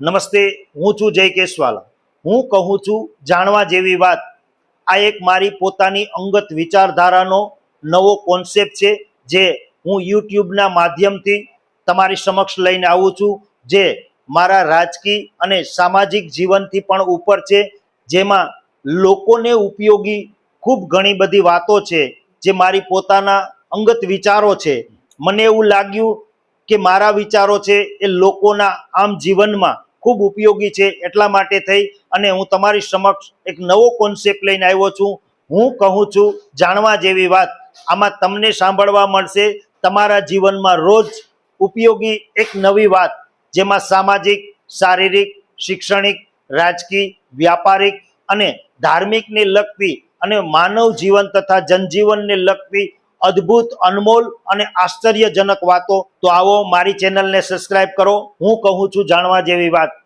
નમસ્તે, હું છું જય કેશવાલા હું કહું છું, જાણવા જેવી વાત. આ એક મારી પોતાની અંગત વિચારધારાનો નવો કોન્સેપ્ટ છે, જે હું યુટ્યુબના માધ્યમથી તમારી સમક્ષ લઈને આવું છું, જે મારા રાજકીય અને સામાજિક જીવનથી પણ ઉપર છે, જેમાં લોકોને ઉપયોગી ખૂબ ઘણી બધી વાતો છે, જે મારી પોતાના અંગત વિચારો છે. મને એવું લાગ્યું કે મારા વિચારો છે એ લોકોના આમ જીવનમાં ખૂબ ઉપયોગી છે એટલા માટે થઈ અને હું તમારી સમક્ષ એક નવો કોન્સેપ્ટ લઈને આવ્યો છું. હું કહું છું, જાણવા જેવી વાત. આમાં તમને સાંભળવા મળશે તમારા જીવનમાં રોજ ઉપયોગી એક નવી વાત, જેમાં સામાજિક, શારીરિક, શૈક્ષણિક, રાજકીય, વ્યાપારિક અને ધાર્મિકને લગતી અને માનવ જીવન તથા જનજીવનને લગતી અદ્ભુત, અનમોલ અને આશ્ચર્યજનક વાતો. તો આવો મારી ચેનલને સબસ્ક્રાઇબ કરો. હું કહું છું જાણવા જેવી વાત.